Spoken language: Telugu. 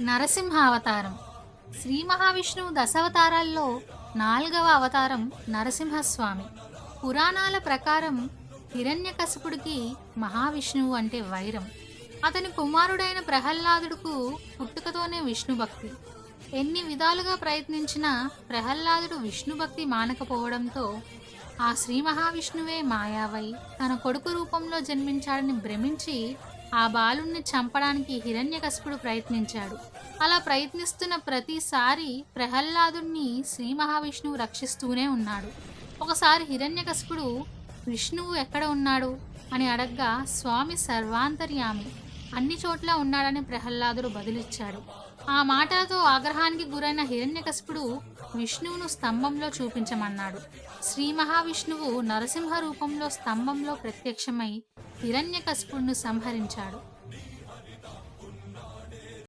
నరసింహ అవతారం శ్రీ మహావిష్ణువు దశావతారాల్లో నాలుగవ అవతారం నరసింహస్వామి. పురాణాల ప్రకారం హిరణ్యకశపుడికి మహావిష్ణువు అంటే వైరం. అతని కుమారుడైన ప్రహ్లాదుడుకు పుట్టుకతోనే విష్ణు భక్తి ఎన్ని విధాలుగా ప్రయత్నించినా ప్రహ్లాదుడు విష్ణు భక్తి మానకపోవడంతో ఆ శ్రీ మహావిష్ణువే మాయావై తన కొడుకు రూపంలో జన్మించాడని భ్రమించి ఆ బాలుణ్ణి చంపడానికి హిరణ్యకశిపుడు ప్రయత్నించాడు. అలా ప్రయత్నిస్తున్న ప్రతిసారి ప్రహ్లాదుణ్ణి శ్రీ మహావిష్ణువు రక్షిస్తూనే ఉన్నాడు. ఒకసారి హిరణ్యకశిపుడు విష్ణువు ఎక్కడ ఉన్నాడు? అని అడగ్గా స్వామి సర్వాంతర్యామి. అన్ని చోట్ల ఉన్నాడని ప్రహ్లాదుడు బదులిచ్చాడు. ఆ మాటలతో ఆగ్రహానికి గురైన హిరణ్యకశిపుడు విష్ణువును స్తంభంలో చూపించమన్నాడు. శ్రీ మహావిష్ణువు నరసింహ రూపంలో స్తంభంలో ప్రత్యక్షమై హిరణ్యకశిపుడును సంహరించాడు.